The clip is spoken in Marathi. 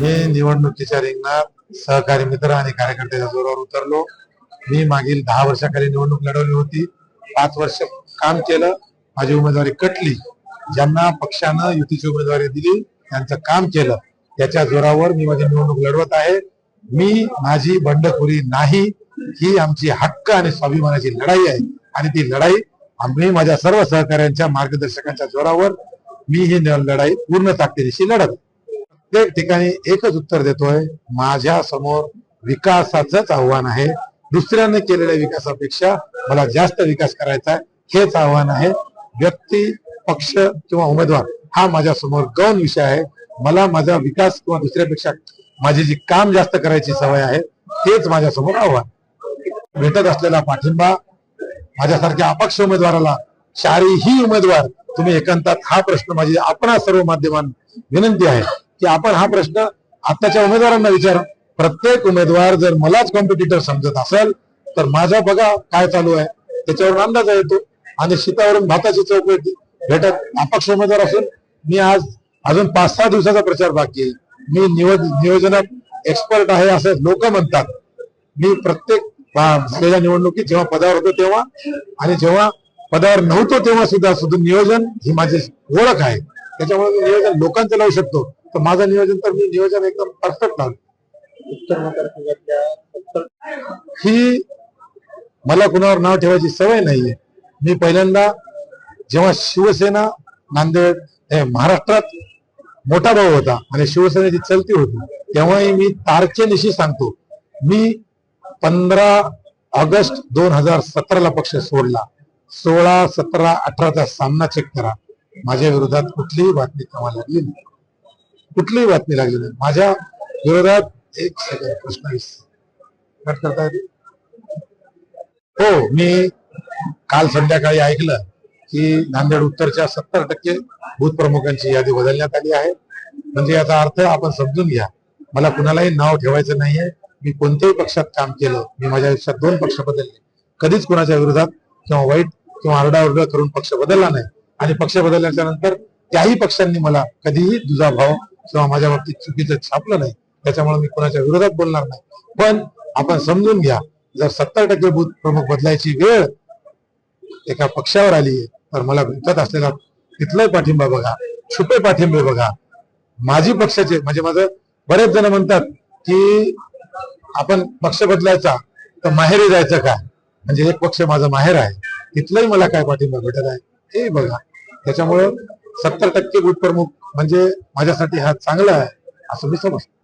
मी निवडणुकीच्या रिंगणात सहकारी मित्र आणि कार्यकर्त्याच्या जोरावर उतरलो. मी मागील दहा वर्षाखाली निवडणूक लढवली होती. पाच वर्ष काम केलं. माझी उमेदवारी कटली. ज्यांना पक्षानं युतीची उमेदवारी दिली त्यांचं काम केलं. त्याच्या जोरावर मी माझी निवडणूक लढवत आहे. मी माझी बंडखोरी नाही. ही आमची हक्क आणि स्वाभिमानाची लढाई आहे. आणि ती लढाई आम्ही माझ्या सर्व सहकाऱ्यांच्या मार्गदर्शकांच्या जोरावर मी ही न- लढाई पूर्ण ताकदीशी लढत प्रत्येक ठिकाणी एकच उत्तर देतोय. माझ्यासमोर विकासाचंच आव्हान आहे. दुसऱ्याने केलेल्या विकासापेक्षा मला जास्त विकास करायचा आहे हेच आव्हान आहे. व्यक्ती पक्ष किंवा उमेदवार हा माझ्यासमोर गौण विषय आहे. मला माझा विकास किंवा दुसऱ्यापेक्षा माझी जी काम जास्त करायची सवय आहे तेच माझ्यासमोर आव्हान. भेटत असलेला पाठिंबा माझ्यासारख्या अपक्ष उमेदवाराला शारीही उमेदवार तुम्ही एकांतात हा प्रश्न माझी आपणा सर्व माध्यमांना विनंती आहे. की आपण हा प्रश्न आताच्या उमेदवारांना विचारा. प्रत्येक उमेदवार जर मलाच कॉम्पिटिटर समजत असेल तर माझा बघा काय चालू आहे. त्याच्यावरून अंदाज येतो आणि शीतावरून भाताची चौक येते. भेटत अपक्ष उमेदवार असून मी आज अजून पाच सहा दिवसाचा प्रचार बाकी आहे. मी निवड नियोजनात एक्सपर्ट आहे असं लोक म्हणतात. मी प्रत्येक झालेल्या निवडणुकीत जेव्हा पदावर होतो तेव्हा आणि जेव्हा पदावर नव्हतो तेव्हा सुद्धा सुद्धा नियोजन ही माझी ओळख आहे. त्याच्यामुळे मी नियोजन लोकांचं लावू शकतो. तर माझं नियोजन तर मी नियोजन एकदम परफेक्ट लावलं उत्तर ही मला कुणावर नाव ठेवायची सवय नाहीये. मी पहिल्यांदा जेव्हा शिवसेना नांदेड हे महाराष्ट्रात मोठा भाऊ होता आणि शिवसेनेची चलती होती तेव्हाही मी तारखेनिशी सांगतो मी पंधरा ऑगस्ट दोन हजार सतराला पक्ष सोडला. सोळा सतरा अठराचा सामना चेक करा. माझ्या विरोधात कुठलीही बातमी कामाला लागली नाही. कुठलीही बातमी लागली नाही. माझ्या विरोधात एक सेकंड प्रश्न कट करता हो मी काल संध्याकाळी ऐकलं की नांदेड उत्तरच्या सत्तर टक्के बूथ प्रमुखांची यादी बदलण्यात आली आहे. म्हणजे याचा अर्थ आपण समजून घ्या. मला कुणालाही नाव ठेवायचं नाहीये. मी कोणत्याही पक्षात काम केलं मी माझ्या आयुष्यात दोन पक्ष बदलले. कधीच कुणाच्या विरोधात किंवा वाईट किंवा आरडाओरडा करून पक्ष बदलला नाही. आणि पक्ष बदलल्याच्या नंतर त्याही पक्षांनी मला कधीही दुजाभाव किंवा माझ्या बाबतीत चुकीचं छापलं नाही त्याच्यामुळे मी कोणाच्या विरोधात बोलणार नाही. पण आपण समजून घ्या जर सत्तर टक्के बूथ प्रमुख बदलायची वेळ एका पक्षावर आली तर मला भेटत असलेला तिथलाही पाठिंबा बघा छुपे पाठिंबे बघा. माझी पक्षाचे म्हणजे माझं बरेच जण म्हणतात की आपण पक्ष बदलायचा तर माहेरी जायचं काय? म्हणजे एक पक्ष माझा माहेर आहे तिथलाही मला काय पाठिंबा भेटत आहे? हे बघा. त्याच्यामुळं सत्तर टक्के बूथ प्रमुख म्हणजे माझ्यासाठी हा चांगला आहे असं मी समजतो.